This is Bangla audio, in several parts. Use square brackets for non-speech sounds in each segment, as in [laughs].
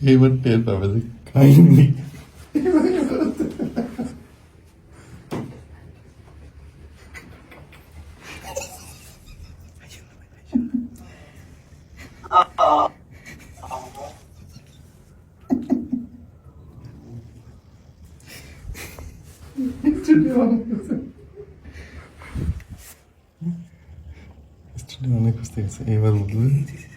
He would pay for everything kindly. Mr. Leonic was thinking, Eva Ludwig.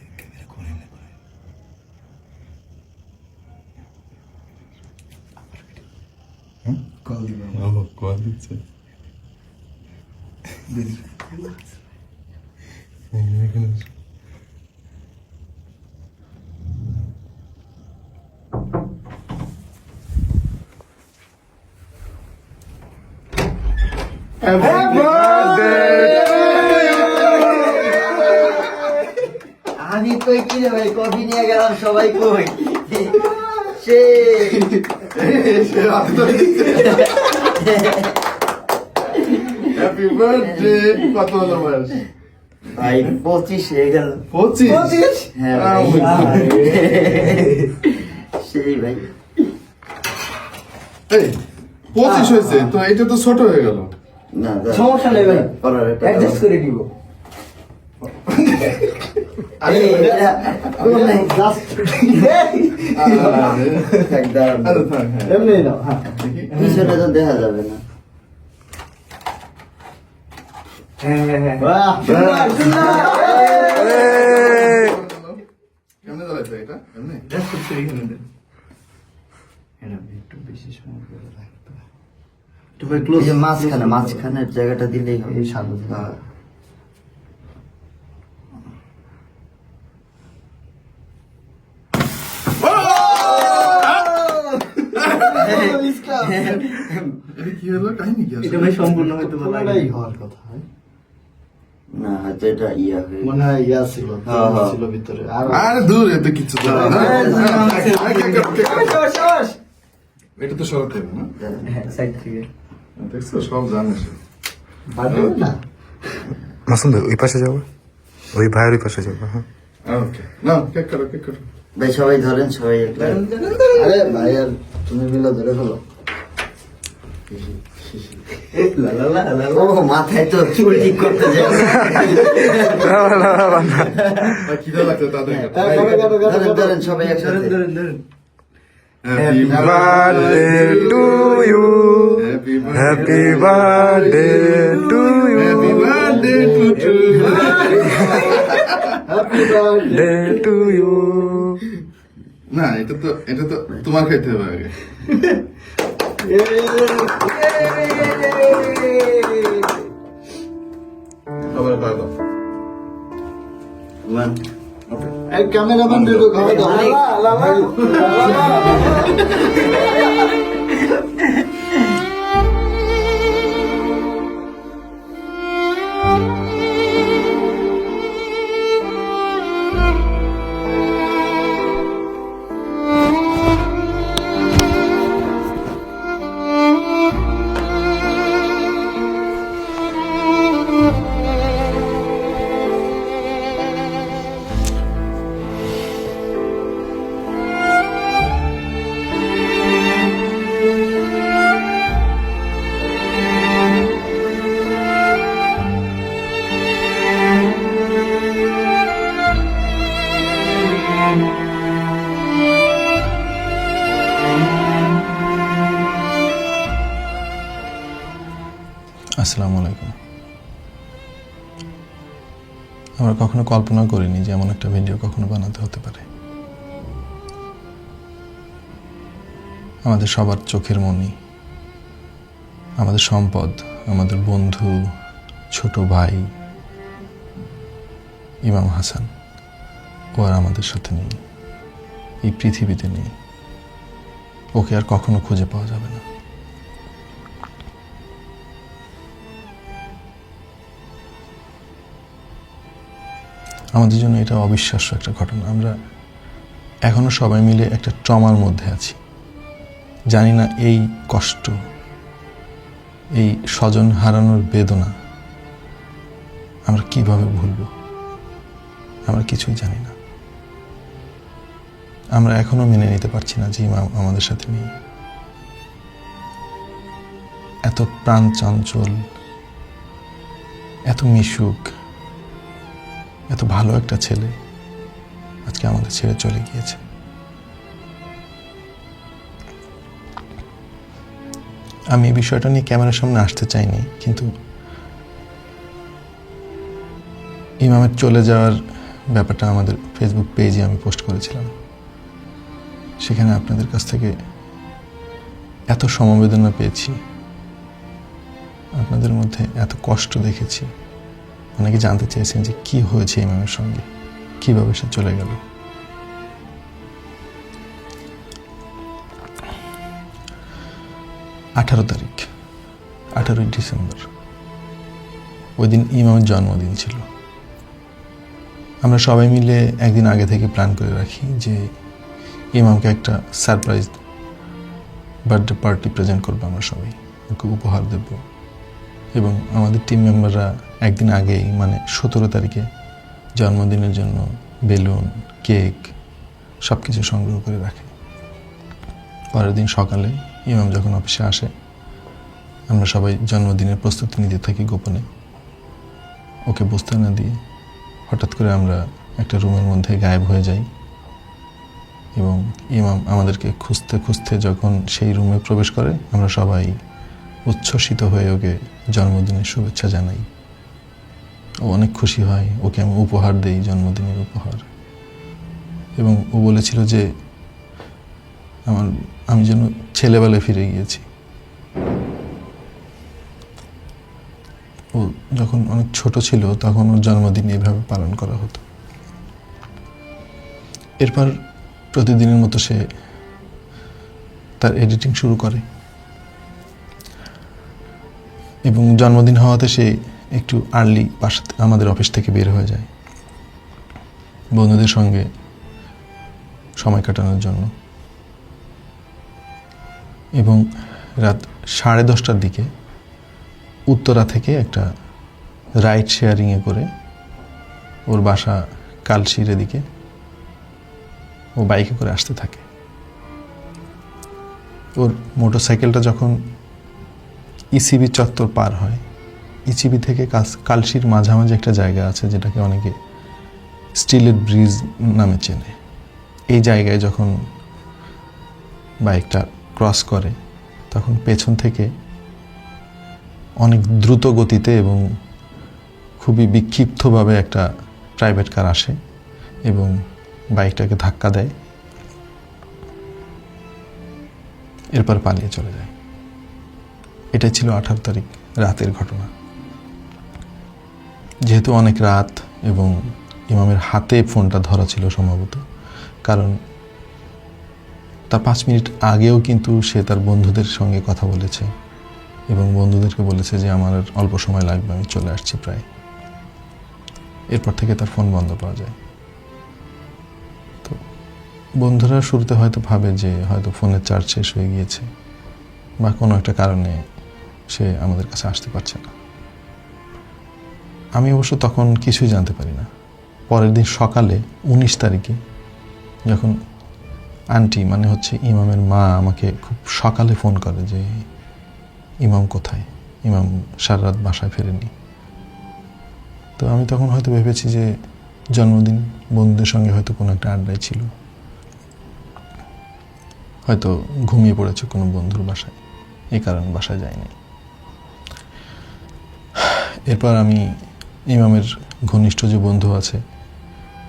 দিবে ও কল দিচ্ছে এই এখানে এসো। আমি কই কি রে ভাই কফি নিয়ে গেলাম সবাই কই সে [laughs] হ্যাপি বার্থডে কত হলো ভাই পঁচিশ হয়ে গেল। পঁচিশ? হ্যাঁ আহ, ভাই। বুঝছি। সেই ভাই। এই পঁচিশ হয়েছে তো এটা তো ছোট হয়ে গেল। না সমস্যা নেই ভাই। অ্যাডজাস্ট করে দিব [laughs] পিছনে [laughs] তো দেখা যাবে না। হ্যাঁ হ্যাঁ হ্যাঁ। বাহ। সুন্দর সুন্দর কেমনে দাঁড়াইছে এটা? এমনি? একটু ভাই এই ক্লোজ যে মাঝখানে মাঝখানের জায়গাটা দিলেই হবে সামনে। হ্যাঁ। এটা কি হলো কাহিনী কি এটা ভাই সম্পূর্ণ হয়তো বা হওয়ার কথা না হয়তো এটা ইয়া হয়ে মনে হয় ইয়া ছিল হ্যাঁ, হ্যাঁ। ছিল ভিতরে আর আরে দূর এত কিছু তো না। হ্যাঁ, আরে, কে- কে- কে- কে- সাবাস, সাবাস। এটা তো সরাতে হবে না হ্যাঁ সাইড থেকে দেখছ সব জানে সে না মাসুম ভাই ওই পাশে যাব ওই ভাইয়ের ওই পাশে যাব হ্যাঁ ওকে না কেক কেক কাটো ভাই সবাই ধরেন সবাই আরে ভাই আর তুমি মিলে ধরে ফেলো মাথায় তো চুল ঠিক করতে ধরেন সবাই একসাথে ধরেন ধরেন happy birthday to you happy happy birthday to you happy birthday to to happy birthday day না, এটা তো এটা তো তোমার খাইতে হবে আগে। ক্যামেরাম্যান দুটো খাওয়া দাও আসসালামু আলাইকুম। আমরা কখনো কল্পনা করিনি যে এমন একটা ভিডিও কখনো বানাতে হতে পারে। আমাদের সবার চোখের মনি, আমাদের সম্পদ, আমাদের বন্ধু, ছোট ভাই, ইমাম হাসান, ও আর আমাদের সাথে নেই। এই পৃথিবীতে নেই। ওকে আর কখনো খুঁজে পাওয়া যাবে না। আমাদের জন্য এটা অবিশ্বাস্য একটা ঘটনা। আমরা এখনও সবাই মিলে একটা ট্রমার মধ্যে আছি। জানি না এই কষ্ট, এই স্বজন হারানোর বেদনা আমরা কীভাবে ভুলব? আমরা কিছুই জানি না। আমরা এখনও মেনে নিতে পারছি না যে ইমাম আমাদের সাথে নেই। এত প্রাণ চঞ্চল এত মিশুক এত ভালো একটা ছেলে আজকে আমাদের ছেড়ে চলে গিয়েছে। আমি এই বিষয়টা নিয়ে ক্যামেরার সামনে আসতে চাইনি, কিন্তু ইমামের চলে যাওয়ার ব্যাপারটা আমাদের ফেসবুক পেজে আমি পোস্ট করেছিলাম। সেখানে আপনাদের কাছ থেকে এত সমবেদনা পেয়েছি, আপনাদের মধ্যে এত কষ্ট দেখেছি। অনেকে জানতে চেয়েছেন যে কি হয়েছে ইমামের সঙ্গে, কীভাবে সে চলে গেল। আঠারো তারিখ, আঠারোই ডিসেম্বর। ওই দিন ইমামের জন্মদিন ছিল। আমরা সবাই মিলে একদিন আগে থেকে প্ল্যান করে রাখি যে ইমামকে একটা সারপ্রাইজ বার্থডে পার্টি প্রেজেন্ট করব আমরা সবাই, ওকে উপহার দেব। এবং আমাদের টিম মেম্বাররা একদিন আগেই মানে সতেরো তারিখে জন্মদিনের জন্য বেলুন, কেক সব কিছু সংগ্রহ করে রাখে। পরের দিন সকালে ইমাম যখন অফিসে আসে, আমরা সবাই জন্মদিনের প্রস্তুতি নিতে থাকি গোপনে। ওকে বুঝতে না দিয়ে হঠাৎ করে আমরা একটা রুমের মধ্যে গায়েব হয়ে যাই এবং ইমাম আমাদেরকে খুঁজতে খুঁজতে যখন সেই রুমে প্রবেশ করে, আমরা সবাই উচ্ছ্বসিত হয়ে ওকে জন্মদিনের শুভেচ্ছা জানাই। ও অনেক খুশি হয়। ওকে আমি উপহার দেই, জন্মদিনের উপহার। এবং ও বলেছিল যে, আমার, আমি যেন ছেলেবেলায় ফিরে গিয়েছি। ও যখন অনেক ছোট ছিল, তখন ওর জন্মদিন এইভাবে পালন করা হতো। এরপর প্রতিদিনের মতো সে তার এডিটিং শুরু করে। এবং জন্মদিন হওয়াতে সে একটু আর্লি বাসা আমাদের অফিস থেকে বের হয়ে যায়। বন্ধুদের সঙ্গে সময় কাটানোর জন্য। এবং রাত সাড়ে দশটার দিকে উত্তরা থেকে একটা রাইড শেয়ারিংয়ে করে ওর বাসা কালশির এদিকে ও বাইকে করে আসতে থাকে। ওর মোটর সাইকেলটা যখন ইসিবি চত্বর পার হয় ইসিবি থেকে কালশির মাঝামাঝি একটা জায়গা আছে যেটাকে অনেকে স্টিলের ব্রিজ নামে চেনে। এই জায়গায় যখন বাইকটা ক্রস করে, তখন পেছন থেকে অনেক দ্রুত গতিতে এবং খুবই বিক্ষিপ্তভাবে একটা প্রাইভেট কার আসে এবং বাইকটাকে ধাক্কা দেয়, এরপর পালিয়ে চলে যায়। এটাই ছিল আঠারো তারিখ রাতের ঘটনা। যেহেতু অনেক রাত এবং ইমামের হাতে ফোনটা ধরা ছিল সম্ভবত, কারণ তার পাঁচ মিনিট আগেও কিন্তু সে তার বন্ধুদের সঙ্গে কথা বলেছে এবং বন্ধুদেরকে বলেছে যে আমার অল্প সময় লাগবে, আমি চলে আসছি প্রায়। এরপর থেকে তার ফোন বন্ধ পাওয়া যায়। তো বন্ধুরা শুরুতে হয়তো ভাবে যে হয়তো ফোনের চার্জ শেষ হয়ে গিয়েছে বা কোনো একটা কারণে সে আমাদের কাছে আসতে পারছে না। আমি অবশ্য তখন কিছুই জানতে পারি না। পরের দিন সকালে উনিশ তারিখে যখন আন্টি মানে হচ্ছে ইমামের মা, আমাকে খুব সকালে ফোন করে যে, ইমাম কোথায়? ইমাম সারা রাত বাসায় ফেরেনি তো আমি তখন হয়তো ভেবেছি যে, জন্মদিন বন্ধুদের সঙ্গে হয়তো কোনো একটা আড্ডায় ছিল। হয়তো ঘুমিয়ে পড়েছে কোনো বন্ধুর বাসায়। এই কারণে বাসায় যায়নি। এরপর আমি ইমামের ঘনিষ্ঠ যে বন্ধু আছে,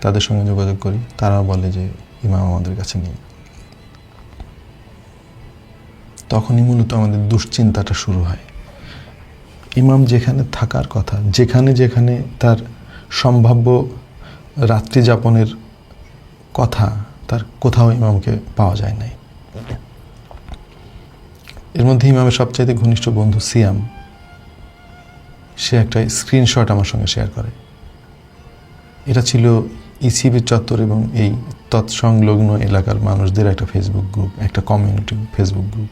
তাদের সঙ্গে যোগাযোগ করি। তারা বলে যে, ইমাম আমাদের কাছে নেই। তখনই মূলত আমাদের দুশ্চিন্তাটা শুরু হয়। ইমাম যেখানে থাকার কথা, যেখানে যেখানে তার সম্ভাব্য রাত্রি যাপনের কথা, তার কোথাও ইমামকে পাওয়া যায় নাই। এর মধ্যে ইমামের সবচাইতে ঘনিষ্ঠ বন্ধু সিয়াম। সে একটা স্ক্রিনশট আমার সঙ্গে শেয়ার করে। এটা ছিল ইসিবি চত্বর এবং এই তৎসংলগ্ন এলাকার মানুষদের একটা ফেসবুক গ্রুপ একটা কমিউনিটি ফেসবুক গ্রুপ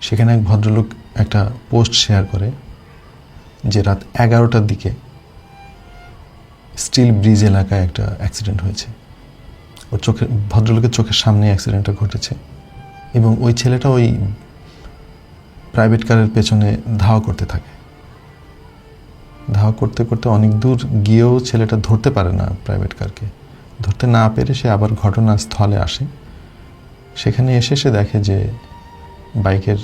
সেখানে এক ভদ্রলোক একটা পোস্ট শেয়ার করে যে রাত এগারোটার দিকে স্টিল ব্রিজ এলাকায় একটা অ্যাক্সিডেন্ট হয়েছে। ওর চোখের, ভদ্রলোকের চোখের সামনে অ্যাক্সিডেন্টটা ঘটেছে এবং ওই ছেলেটা ওই প্রাইভেট কারের পেছনে ধাওয়া করতে থাকে। ধাওয়া করতে করতে অনেক দূর গিয়েও ছেলেটা ধরতে পারে না প্রাইভেট কারকে ধরতে না পেরে সে আবার ঘটনাস্থলে আসে। সেখানে এসে সে দেখে যে বাইকের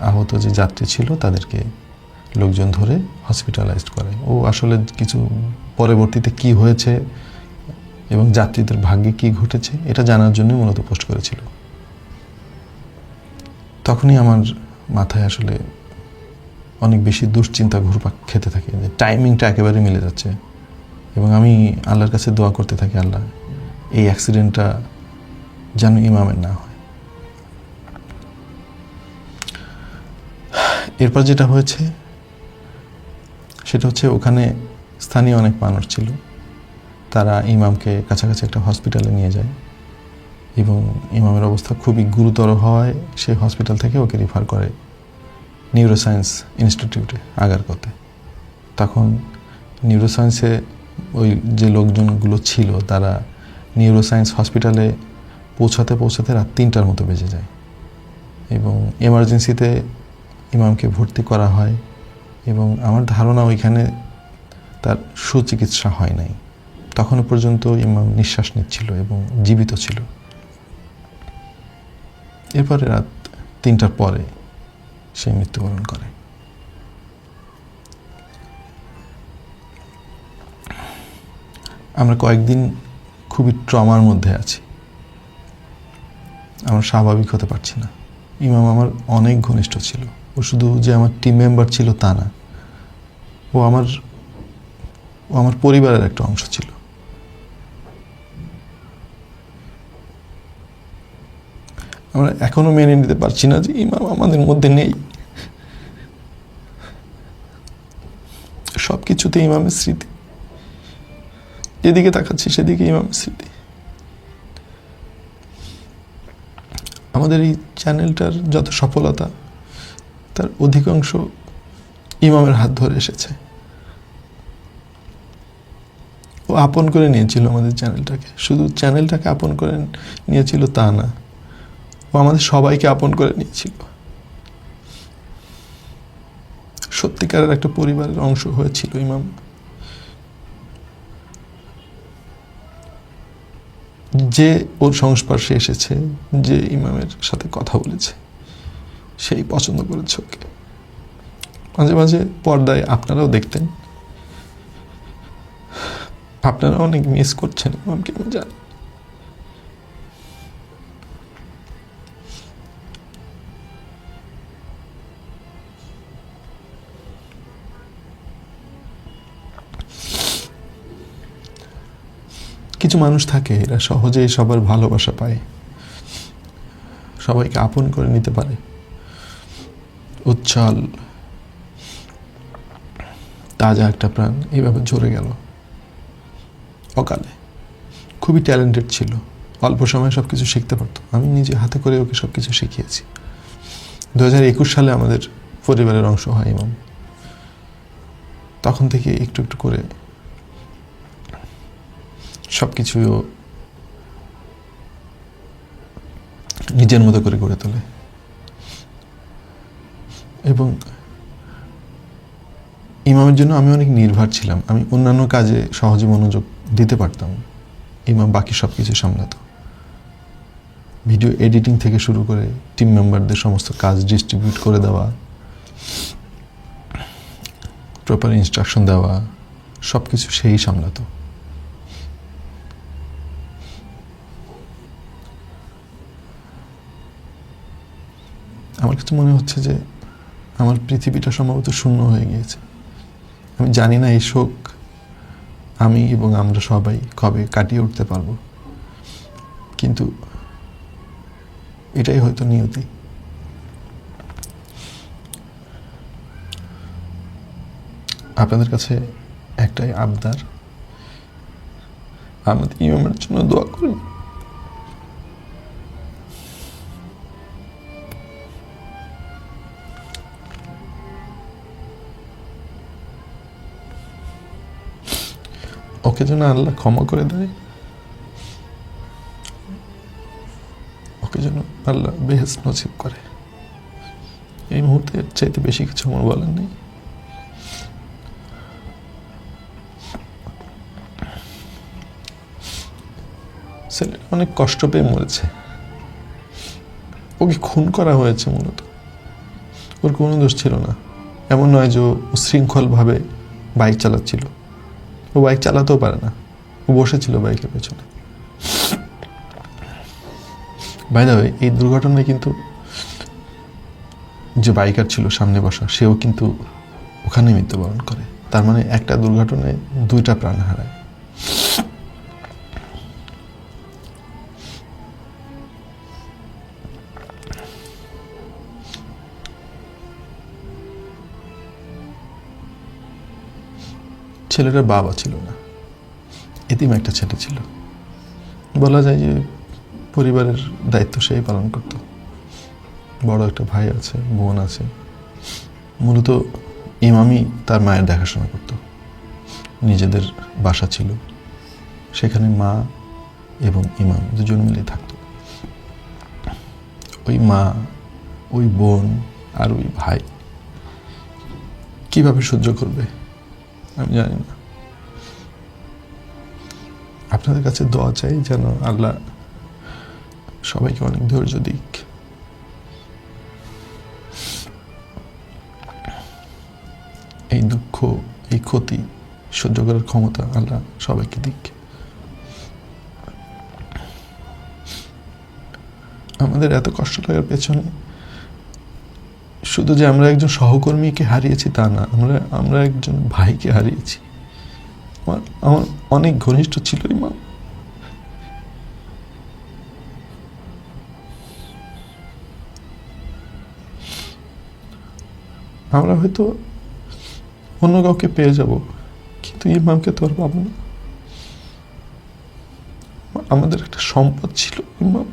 আহত যে যাত্রী ছিল তাদেরকে লোকজন ধরে হসপিটালাইজড করে। ও আসলে কিছু পরবর্তীতে কি হয়েছে এবং যাত্রীদের ভাগ্যে কি ঘটেছে এটা জানার জন্য মূলত পোস্ট করেছিল। তখনই আমার মাথায় আসলে অনেক বেশি দুশ্চিন্তা ঘুরপাক খেতে থাকে। যে টাইমিংটা একেবারে মিলে যাচ্ছে। এবং আমি আল্লাহর কাছে দোয়া করতে থাকি, আল্লাহ, এই অ্যাক্সিডেন্টটা যেন ইমামের না হয়। এরপর যেটা হয়েছে, সেটা হচ্ছে ওখানে স্থানীয় অনেক মানুষ ছিল। তারা ইমামকে কাছাকাছি একটা হসপিটালে নিয়ে যায়। এবং ইমামের অবস্থা খুবই গুরুতর হওয়ায় সে হসপিটাল থেকে ওকে রিফার করে। নিউরোসায়েন্স ইনস্টিটিউটে আগারকতে তখন নিউরোসায়েন্সে ওই যে লোকজনগুলো ছিল, তারা নিউরোসায়েন্স হসপিটালে পৌঁছাতে পৌঁছাতে রাত তিনটার মতো বেজে যায়। এবং এমার্জেন্সিতে ইমামকে ভর্তি করা হয় এবং আমার ধারণা ওইখানে তার সুচিকিৎসা হয় নাই। তখনও পর্যন্ত ইমাম নিঃশ্বাস নিচ্ছিল এবং জীবিত ছিল। এরপরে রাত তিনটার পরে সে মৃত্যুবরণ করে। আমরা কয়েকদিন খুবই ট্রমার মধ্যে আছি। আমরা স্বাভাবিক হতে পারছি না। ইমাম আমার অনেক ঘনিষ্ঠ ছিল। ও শুধু যে আমার টিম মেম্বার ছিল তা না, ও আমার ও আমার পরিবারের একটা অংশ ছিল। আমরা এখনও মেনে নিতে পারছি না যে ইমাম আমাদের মধ্যে নেই সব কিছুতে ইমামের স্মৃতি। যেদিকে তাকাচ্ছি সেদিকে ইমামের স্মৃতি। আমাদের এই চ্যানেলটার যত সফলতা, তার অধিকাংশ ইমামের হাত ধরে এসেছে। ও আপন করে নিয়েছিল আমাদের চ্যানেলটাকে। শুধু চ্যানেলটাকে আপন করে নিয়েছিল তা না, ও আমাদের সবাইকে আপন করে নিয়েছিল। সত্যিকারের একটা পরিবারের অংশ হয়েছিল ইমাম। যে ওর সংস্পর্শে এসেছে, যে ইমামের সাথে কথা বলেছে, সেই পছন্দ করেছে ওকে। মাঝে মাঝে পর্দায় আপনারাও দেখতেন। আপনারা অনেক মিস করছেন ইমামকে, আমি জানি। কিছু মানুষ থাকে, এরা সহজেই সবার ভালোবাসা পায়। সবাইকে আপন করে নিতে পারে। উচ্ছল তাজা একটা প্রাণ এইভাবে ঝরে গেল। অকালে। খুবই ট্যালেন্টেড ছিল। অল্প সময়ে সব কিছু শিখতে পারতো। আমি নিজে হাতে করে ওকে সব কিছু শিখিয়েছি। দু হাজার একুশ সালে আমাদের পরিবারের অংশ হয় ইমাম। তখন থেকে একটু একটু করে সব কিছুই ও নিজের মতো করে গড়ে তোলে। এবং ইমামের জন্য আমি অনেক নির্ভর ছিলাম। আমি অন্যান্য কাজে সহজে মনোযোগ দিতে পারতাম। ইমাম বাকি সব কিছু সামলাতো। ভিডিও এডিটিং থেকে শুরু করে টিম মেম্বারদের সমস্ত কাজ ডিস্ট্রিবিউট করে দেওয়া প্রপার ইনস্ট্রাকশন দেওয়া সব কিছু সেই সামলাতো। আমার কাছে মনে হচ্ছে যে আমার পৃথিবীটা সম্ভবত শূন্য হয়ে গিয়েছে। আমি জানি না এই শোক আমি এবং আমরা সবাই কবে কাটিয়ে উঠতে পারব। কিন্তু এটাই হয়তো নিয়তি। আপনাদের কাছে একটাই আবদার, আমাদের ইমামের জন্য দোয়া করুন। ওকে যেন আল্লাহ ক্ষমা করে দেয়। ওকে যেন আল্লাহ বেহেস নসিব করে। এই মুহূর্তে চাইতে বেশি কিছু আমার বলার নেই। ছেলেটা অনেক কষ্ট পেয়ে মরেছে। ওকে খুন করা হয়েছে মূলত। ওর কোনো দোষ ছিল না। এমন নয় যে ও উশৃঙ্খলভাবে বাইক চালাচ্ছিল। ও বাইক চালাতেও পারে না। ও বসেছিল বাইকের পেছনে। বাই দা এই দুর্ঘটনায় কিন্তু যে বাইকার ছিল সামনে বসা, সেও কিন্তু ওখানে মৃত্যুবরণ করে। তার মানে একটা দুর্ঘটনায় দুইটা প্রাণ হারায়। ছেলেটার বাবা ছিল না। এতিম একটা ছেলে ছিল। বলা যায় যে পরিবারের দায়িত্ব সেই পালন করত। বড় একটা ভাই আছে, বোন আছে। মূলত ইমামই তার মায়ের দেখাশোনা করত। নিজেদের বাসা ছিল। সেখানে মা এবং ইমাম দুজন মিলে থাকতো। ওই মা, ওই বোন আর ওই ভাই কীভাবে সহ্য করবে? আমি জানি না। আপনাদের কাছে দোয়া চাই যেন আল্লাহ সবাইকে অনেক ধৈর্য দিক। এই দুঃখ, এই ক্ষতি সহ্য করার ক্ষমতা আল্লাহ সবাইকে দিক। আমাদের এত কষ্ট লাগার পেছনে শুধু যে আমরা একজন সহকর্মীকে হারিয়েছি তা না, আমরা আমরা একজন ভাইকে হারিয়েছি। আমার আমার অনেক ঘনিষ্ঠ ছিল ইমাম আমরা হয়তো অন্য কাউকে পেয়ে যাব, কিন্তু এই ইমামকে তো আর পাবো না। আমাদের একটা সম্পদ ছিল ইমাম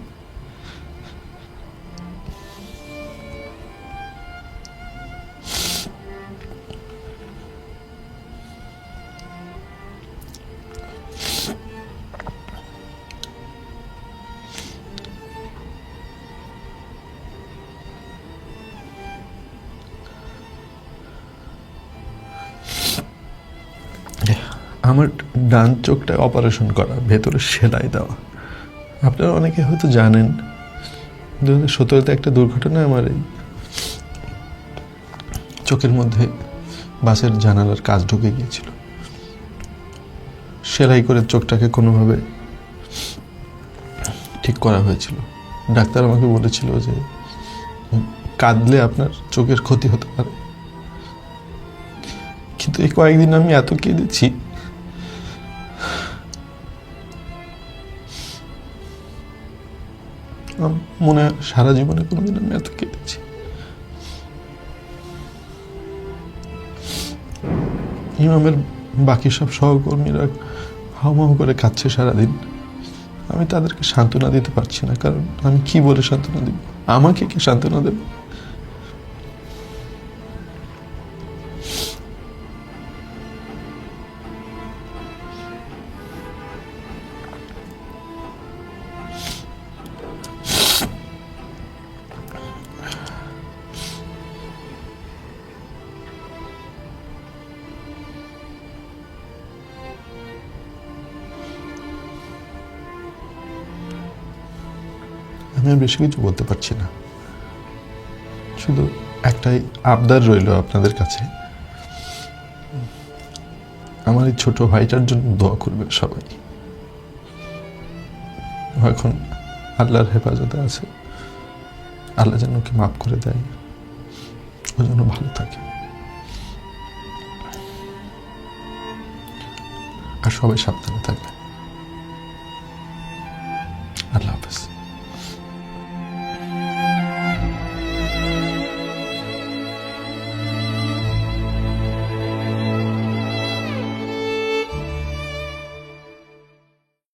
ডান চোখটা অপারেশন করা, ভেতরে সেলাই দেওয়া। আপনারা অনেকে হয়তো জানেন দু হাজার সতেরোতে একটা দুর্ঘটনায় আমার এই চোখের মধ্যে বাসের জানালার কাজ ঢুকে গিয়েছিল। সেলাই করে চোখটাকে কোনোভাবে ঠিক করা হয়েছিল। ডাক্তার আমাকে বলেছিল যে, কাঁদলে আপনার চোখের ক্ষতি হতে পারে। কিন্তু এই কয়েকদিন আমি এত কেঁদেছি আমার মনে সারা জীবনে কোনোদিন আমি এত কেঁদেছি। ইমামের বাকি সব সহকর্মীরা হাউমাউ করে কাঁদছে সারাদিন। আমি তাদেরকে সান্ত্বনা দিতে পারছি না, কারণ আমি কি বলে সান্ত্বনা দিব? আমাকে কে সান্ত্বনা দেবে? বেশি কিছু বলতে পারছি না। শুধু একটাই আবদার রইল আপনাদের কাছে। আমার এই ছোট ভাইটার জন্য দোয়া করবেন সবাই। এখন আল্লাহর হেফাজতে আছে। আল্লাহ যেন ওকে মাফ করে দেয়। ও যেন ভালো থাকে। আর সবাই সাবধানে থাকবে